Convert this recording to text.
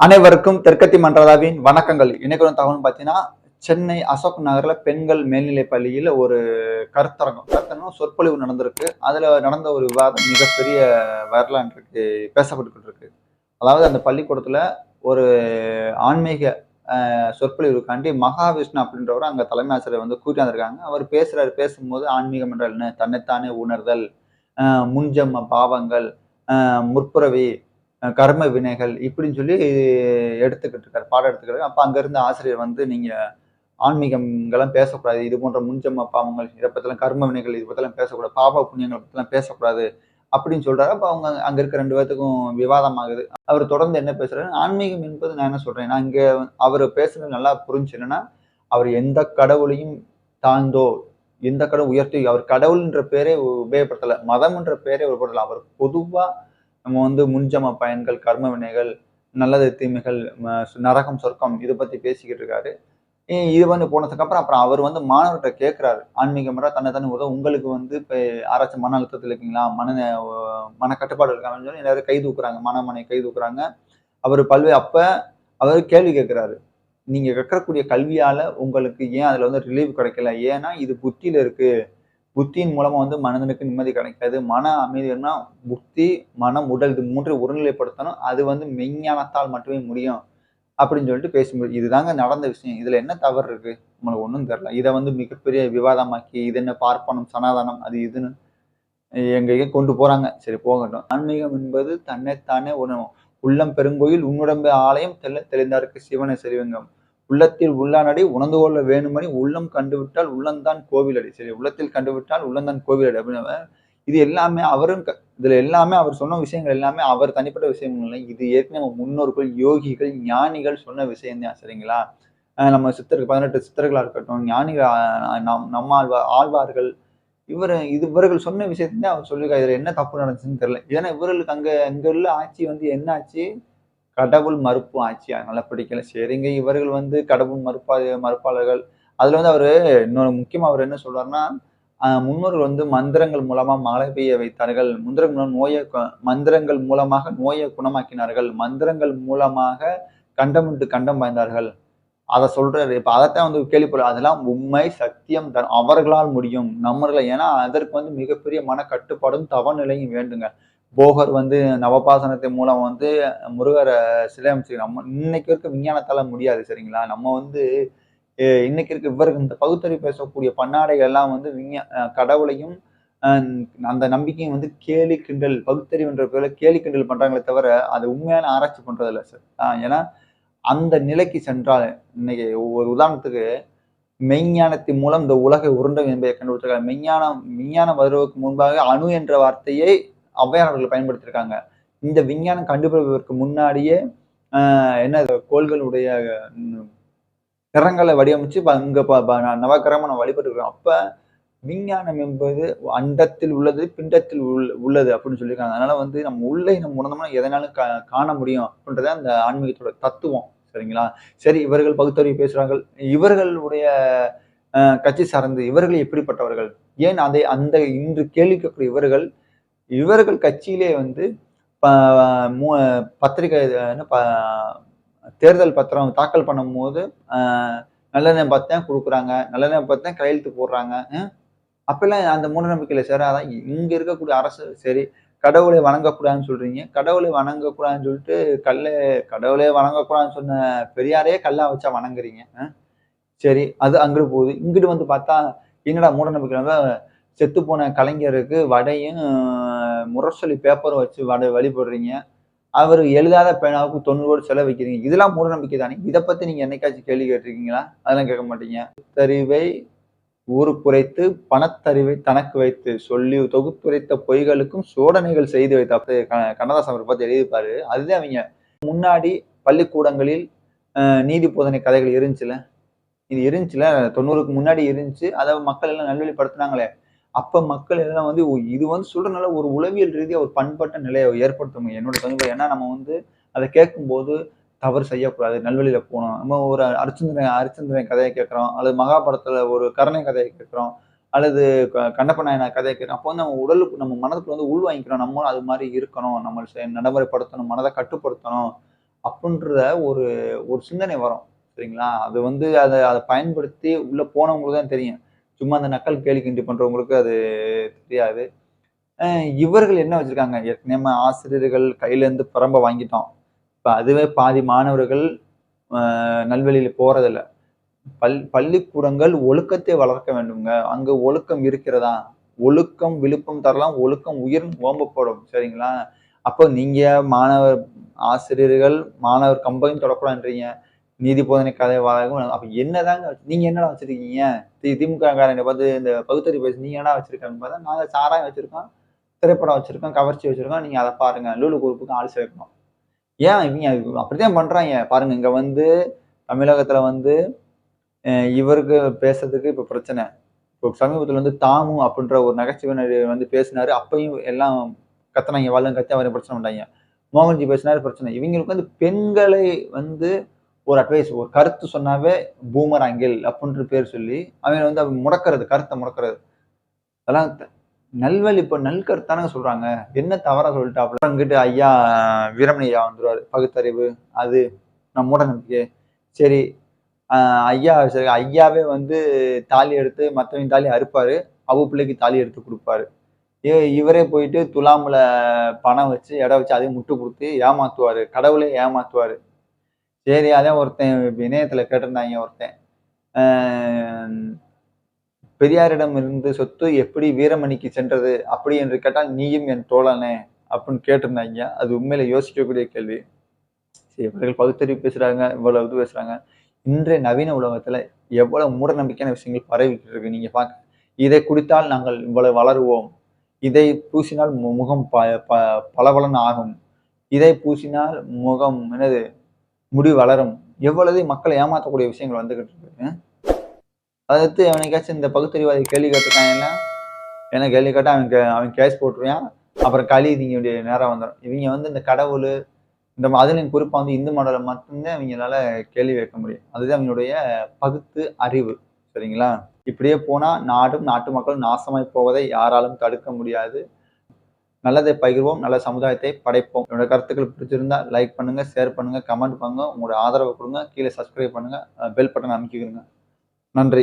அனைவருக்கும் தெற்கத்தி மன்றதாவின் வணக்கங்கள். இன்னைக்கு தகவல் பார்த்தீங்கன்னா சென்னை அசோக் நகரில் பெண்கள் மேல்நிலை பள்ளியில் ஒரு கருத்தரங்கம் கருத்தரங்கம் சொற்பொழிவு நடந்திருக்கு. அதில் நடந்த ஒரு விவாதம் மிகப்பெரிய வரலான் இருக்கு பேசப்பட்டுக்கிட்டு இருக்கு அதாவது அந்த பள்ளிக்கூடத்தில் ஒரு ஆன்மீக சொற்பொழிவுக்காண்டி மகாவிஷ்ணு அப்படின்றவர் அங்கே தலைமை ஆசிரியர் வந்து கூட்டி வந்திருக்காங்க அவர் பேசுகிறார் பேசும்போது ஆன்மீகம் என்றால் என்ன? தன்னைத்தானே உணர்தல் முன்ஜம்ம பாவங்கள் முற்புறவி கர்ம வினைகள் இப்படின்னு சொல்லி எடுத்துக்கிட்டு இருக்காரு பாடம் எடுத்துக்கிறாரு அப்போ அங்கேருந்து ஆசிரியர் வந்து நீங்கள் ஆன்மீகங்கள்லாம் பேசக்கூடாது இது போன்ற முன்ஜம்ம பாவங்கள் இதை பற்றிலாம் கர்ம வினைகள் இது பற்றிலாம் பேசக்கூடாது பாப புண்ணியங்களை பற்றிலாம் பேசக்கூடாது அப்படின்னு சொல்கிறாரு அப்போ அவங்க அங்கே இருக்க ரெண்டு பேர்த்துக்கும் விவாதம் ஆகுது அவர் தொடர்ந்து என்ன பேசுகிறாரு ஆன்மீகம் என்பது நான் என்ன சொல்கிறேன் நான் இங்கே அவர் பேசுனது நல்லா புரிஞ்சு அவர் எந்த கடவுளையும் தாழ்ந்தோ எந்த கடவுள் உயர்த்தி அவர் கடவுள்ன்ற பேரே உபயோகப்படுத்தலை மதம்ன்ற பேரே உபயோகப்படுத்தல. அவர் பொதுவாக நம்ம வந்து முன்ஜம பயன்கள் கர்ம வினைகள் நல்லது தீமைகள் நரகம் சொர்க்கம் இதை பத்தி பேசிக்கிட்டு இருக்காரு. ஏ- இது வந்து போனதுக்கு அப்புறம் அப்புறம் அவர் வந்து மாணவர்கிட்ட கேட்கிறாரு ஆன்மீக முறை தன்னை தானே உதவும் உங்களுக்கு வந்து இப்போ ஆராய்ச்சி மன அழுத்தத்தில் இருக்கீங்களா? மன மன கட்டுப்பாடு இருக்காங்கன்னு சொல்லி எல்லாரும் கை தூக்குறாங்க. மனமனை கை தூக்குறாங்க. அவர் பல்வேறு அப்போ அவர் கேள்வி கேட்குறாரு நீங்கள் கற்கக்கூடிய கல்வியால் உங்களுக்கு ஏன் அதில் வந்து ரிலீவ் கிடைக்கல? ஏன்னா இது புத்தியில் இருக்குது புத்தியின் மூலமா வந்து மனதனுக்கு நிம்மதி கிடைக்காது. மன அமைதினா புத்தி மனம் உடல் இது மூன்று ஒருநிலைப்படுத்தணும். அது வந்து மெய்ஞானத்தால் மட்டுமே முடியும் அப்படின்னு சொல்லிட்டு பேசும்போது இதுதாங்க நடந்த விஷயம். இதுல என்ன தவறு இருக்கு? நம்மளுக்கு ஒன்றும் தெரில இதை வந்து மிகப்பெரிய விவாதமாக்கி இது என்ன பார்ப்பனம் சனாதனம் அது இதுன்னு எங்கேயோ கொண்டு போறாங்க. சரி போகட்டும். ஆன்மீகம் என்பது தன்னைத்தானே உணவும் உள்ளம் பெருங்கோயில் உன்னுடம்பு ஆலயம் தெல்ல தெளிந்தாருக்கு சிவனை செல்வங்கம் உள்ளத்தில் உள்ளானடி உணர்ந்து கொள்ள வேணுமணி உள்ளம் கண்டுவிட்டால் உள்ளம்தான் கோவிலடி சரி உள்ளத்தில் கண்டுவிட்டால் உள்ளம்தான் கோவிலடி அப்படின்னு இது எல்லாமே அவரும் க- இதுல எல்லாமே அவர் சொன்ன விஷயங்கள் எல்லாமே அவர் தனிப்பட்ட விஷயங்கள் இல்லை. இது ஏற்கனவே நம்ம முன்னோர்கள் யோகிகள் ஞானிகள் சொன்ன விஷயம்தான் சரிங்களா? நம்ம சித்தர்கள் பதினெட்டு சித்தர்களா இருக்கட்டும் ஞானிகள் நம் நம்ம ஆழ்வார் ஆழ்வார்கள் இவர் இது இவர்கள் சொன்ன விஷயத்தை அவர் சொல்லியிருக்காரு. இதுல என்ன தப்பு நடந்துச்சுன்னு தெரியல. ஏன்னா இவர்களுக்கு அங்க அங்க உள்ள ஆட்சி வந்து என்ன ஆச்சு கடவுள் மறுப்பு ஆட்சி அதனால பிடிக்கல. சரிங்க இவர்கள் வந்து கடவுள் மறுப்பா மறுப்பாளர்கள். அதுல வந்து அவரு இன்னொரு முக்கியமா அவர் என்ன சொல்றாருன்னா முன்னோர்கள் வந்து மந்திரங்கள் மூலமா மழை பெய்ய வைத்தார்கள். மந்திரங்கள் மூலம் நோயை மந்திரங்கள் மூலமாக நோயை குணமாக்கினார்கள். மந்திரங்கள் மூலமாக கண்டம் விட்டு கண்டம் பாய்ந்தார்கள். அதை சொல்றாரு. இப்ப அதைத்தான் வந்து கேள்விப்படும் அதெல்லாம் உண்மை சத்தியம் அவர்களால் முடியும். நம்மள ஏன்னா அதற்கு வந்து மிகப்பெரிய மன கட்டுப்பாடும் தவநிலையும் வேண்டுங்க. போகர் வந்து நவபாசனத்தின் மூலம் வந்து முருகரை சிலை அமைச்சு நம்ம இன்னைக்கு இருக்க விஞ்ஞானத்தால முடியாது சரிங்களா? நம்ம வந்து இன்னைக்கு இருக்க இவருக்கு இந்த பகுத்தறி பேசக்கூடிய பன்னாடைகள் எல்லாம் வந்து விஞ்ஞா கடவுளையும் அந்த நம்பிக்கையும் வந்து கேலி கிண்டல் பகுத்தறிவுன்ற பேர்ல கேலி கிண்டல் பண்றாங்களே தவிர அது உண்மையான ஆராய்ச்சி பண்றது இல்லை சார் ஏன்னா அந்த நிலைக்கு சென்றால் இன்னைக்கு ஒரு உதாரணத்துக்கு மெய்ஞானத்தின் மூலம் இந்த உலகை உருண்டை என்பதை கண்டுபிடிச்சிருக்காங்க. மெய்ஞானம் விஞ்ஞானம் வருவதற்கு முன்பாக அணு என்ற வார்த்தையை ஔவையார் அவர்கள் பயன்படுத்தியிருக்காங்க இந்த விஞ்ஞானம் கண்டுபிடிப்பதற்கு முன்னாடியே ஆஹ் என்ன கோள்களுடைய கிரகங்களை வடிவமைச்சு இங்கே அங்க ப- ப- நவகிரகமா நம்ம வழிபட்டு இருக்கோம் அப்ப விஞ்ஞானம் என்பது அண்டத்தில் உள்ளது பிண்டத்தில் உள் உள்ளது அப்படின்னு சொல்லியிருக்காங்க. அதனால வந்து நம்ம உள்ளே நம்ம உணர்ந்தோம்னா எதனாலும் கா காண முடியும் அப்படின்றத அந்த ஆன்மீகத்தோட தத்துவம். சரிங்களா? சரி இவர்கள் பகுத்தறிவு பேசுகிறார்கள் இவர்களுடைய அஹ், கட்சி சார்ந்து இவர்கள் எப்படிப்பட்டவர்கள்? ஏன் அதை அந்த இன்று கேள்வி கேட்கக்கூடிய இவர்கள் இவர்கள் கட்சியிலே வந்து ப- பத்திரிகை என்ன ப- தேர்தல் பத்திரம் தாக்கல் பண்ணும்போது ஆஹ், நல்லெண்ணெய் பார்த்தேன் கொடுக்குறாங்க. நல்லெண்ணெய் பார்த்தேன் கையெழுத்து போடுறாங்க. அப்பெல்லாம் அந்த மூட நம்பிக்கையில சேர அதான் இங்கே இருக்கக்கூடிய அரசு சரி கடவுளை வணங்கக்கூடாதுன்னு சொல்றீங்க. கடவுளை வணங்கக்கூடாதுன்னு சொல்லிட்டு கல்லை கடவுளை வணங்கக்கூடாதுன்னு சொன்ன பெரியாரே கல்லா வச்சா வணங்குறீங்க. சரி அது அங்கிட்டு போகுது. இங்கிட்டு வந்து பார்த்தா என்னடா மூட நம்பிக்கை செத்து போன கலைஞருக்கு வடையும் முரசொலி பேப்பரும் வச்சு வடை வழிபடுறீங்க. அவர் எழுதாத பேனாவுக்கு தொண்ணூறு கோடி செலவு வைக்கிறீங்க இதெல்லாம் மூட நம்பிக்கை தானே? இதை பற்றி நீங்கள் என்னைக்காச்சும் கேள்வி கேட்டிருக்கீங்களா? அதெல்லாம் கேட்க மாட்டீங்க. தறிவை ஊருக்குறைத்து பணத்தறிவை தனக்கு வைத்து சொல்லி தொகுத்துரைத்த பொய்களுக்கும் சோதனைகள் செய்து வைத்த க- கண்ணதாசன் அவரை பார்த்து எழுதியிருப்பாரு. அதுதான் அவங்க. முன்னாடி பள்ளிக்கூடங்களில் நீதி போதனை கதைகள் இருந்துச்சுல? இது இருந்துச்சுல? தொண்ணூறுக்கு முன்னாடி இருந்துச்சு. அதை மக்கள் எல்லாம் நல்வழிப்படுத்தினாங்களே. அப்ப மக்கள் எல்லாம் வந்து இது வந்து சொல்றதுனால ஒரு உளவியல் ரீதியாக ஒரு பண்பட்ட நிலையை ஏற்படுத்தும் என்னோட தனிப்பை ஏன்னா நம்ம வந்து அதை கேட்கும்போது தவறு செய்யக்கூடாது நல்வழியில போகணும். நம்ம ஒரு அரிச்சந்திரன் அரிச்சந்திரன் கதையை கேட்குறோம் அல்லது மகாபாரத்தில் ஒரு கருணை கதையை கேட்குறோம் அல்லது க- கண்ணப்ப நாயனார் கதையை கேட்குறோம். அப்போ வந்து நம்ம உடலுக்கு நம்ம மனதுக்குள்ள வந்து உள் வாங்கிக்கிறோம். நம்மளும் அது மாதிரி இருக்கணும். நம்ம நடைமுறைப்படுத்தணும் மனதை கட்டுப்படுத்தணும் அப்படின்ற ஒரு ஒரு சிந்தனை வரும். சரிங்களா? அது வந்து அதை அதை பயன்படுத்தி உள்ளே போனவங்களுக்கு தான் தெரியும். சும்மா அந்த நக்கல் கேலி கிண்டி பண்ணுறவங்களுக்கு அது தெரியாது. இவர்கள் என்ன வச்சுருக்காங்க? ஏற்கனவே ஆசிரியர்கள் கையிலேருந்து புறம்ப வாங்கிட்டோம். இப்போ அதுவே பாதி மாணவர்கள் அஹ் போகிறதில்ல பல் பள்ளிக்கூடங்கள் ஒழுக்கத்தை வளர்க்க வேண்டுங்க அங்கே ஒழுக்கம் இருக்கிறதா? ஒழுக்கம் விழுப்பம் தரலாம். ஒழுக்கம் உயிர் ஓம்பப்படும் சரிங்களா? அப்போ நீங்கள் மாணவர் ஆசிரியர்கள் மாணவர் கம்பையும் தொடக்கூடாதுன்றீங்க. நீதி போதனை கதை வாழகும் அப்ப என்னதாங்க நீங்கள் நீங்க என்னடா வச்சிருக்கீங்க? தி- திமுக காரனை பார்த்து இந்த பகுத்தறி பேசி நீங்க என்ன வச்சுருக்காங்கன்னு பார்த்தா நாங்கள் சாராயம் வச்சிருக்கோம் திரைப்படம் வச்சிருக்கோம் கவர்ச்சி வச்சிருக்கோம் நீங்க அதை பாருங்க. லூலு குரூப்புக்கு ஆள் சேர்க்கணும். ஏன் இவங்க அப்படித்தான் பண்றாங்க. பாருங்க இங்க வந்து தமிழகத்துல வந்து இவருக்கு பேசுறதுக்கு இப்ப பிரச்சனை. இப்போ சமீபத்தில் வந்து தாமு அப்படின்ற ஒரு நகைச்சுவை நடிகர் வந்து பேசினாரு. அப்பையும் எல்லாம் கத்துனாங்க வாழும் கத்தி வர பிரச்சனை பண்ணாங்க மோகன்ஜி பேசினாரு பிரச்சனை. இவங்களுக்கு வந்து பெண்களை வந்து ஒரு அட்வைஸ் ஒரு கருத்து சொன்னாவே பூமர் ஆங்கிள் அப்படின்ற பேர் சொல்லி அவங்க வந்து அவங்க முடக்கிறது கருத்தை முடக்கிறது. அதெல்லாம் த- நல்வழி இப்போ நல் கருத்தானங்க சொல்றாங்க. என்ன தவறா சொல்லிட்டாப்புல அங்கிட்டு ஐயா வீரமணி ஐயா பகுத்தறிவு அது நம்ம மூட நம்பிக்கை. சரி ஐயா சரி ஐயாவே வந்து தாலி எடுத்து மற்றவங்க தாலி அறுப்பாரு அவு பிள்ளைக்கு தாலி எடுத்து கொடுப்பாரு. இவரே போயிட்டு துலாமில் பணம் வச்சு இடம் வச்சு அதையும் முட்டு கொடுத்து ஏமாத்துவார் கடவுளே ஏமாத்துவார். சரி அதான் ஒருத்தன் இணையத்தில் கேட்டிருந்தாங்க ஒருத்தன். பெரியாரிடம் இருந்து சொத்து எப்படி வீரமணிக்கு சென்றது அப்படி என்று கேட்டால் நீயும் என் தோழனே அப்படின்னு கேட்டிருந்தாங்க. அது உண்மையில யோசிக்கக்கூடிய கேள்வி. சரி இவர்கள் பகுத்தறிவு பேசுறாங்க இவ்வளவு இது பேசுறாங்க. இன்றைய நவீன உலகத்துல எவ்வளவு மூட நம்பிக்கையான விஷயங்கள் பரவிக்கிட்டு இருக்கு நீங்க பாக்க. இதை குடித்தால் நாங்கள் இவ்வளவு வளருவோம். இதை பூசினால் மு- முகம் ப ப பளபளன்னு ஆகும். இதை பூசினால் முகம் என்னது? முடி வளரும். எவ்வளவு மக்களை ஏமாற்றக்கூடிய விஷயங்கள் வந்துகிட்டு இருக்கு. அதாவது அவனுக்காச்சும் இந்த பகுத்தறிவாதி கேள்வி கேட்டிருக்காங்கல்ல என்ன கேள்வி கேட்டால் அவன் கே- அவன் கேஸ் போட்டுருவான். அப்புறம் களி நீங்க வேண்டிய நேரம் வந்துடும் இவங்க வந்து இந்த கடவுள் இந்த ம- குறிப்பாக வந்து இந்து மடலை மட்டும்தான் அவங்களால கேள்வி வைக்க முடியும். அதுதான் அவங்களுடைய பகுத்து அறிவு. சரிங்களா? இப்படியே போனால் நாடும் நாட்டு மக்களும் நாசமாய் போவதை யாராலும் தடுக்க முடியாது. நல்லதை பகிர்வோம் நல்ல சமுதாயத்தை படைப்போம். என்னோட கருத்துக்கள் பிடிச்சிருந்தா லைக் பண்ணுங்க ஷேர் பண்ணுங்க கமெண்ட் பண்ணுங்க. உங்களோட ஆதரவை கொடுங்க. கீழே சப்ஸ்கிரைப் பண்ணுங்க. பெல் பட்டன் அமைக்கிக்கிறங்க நன்றி.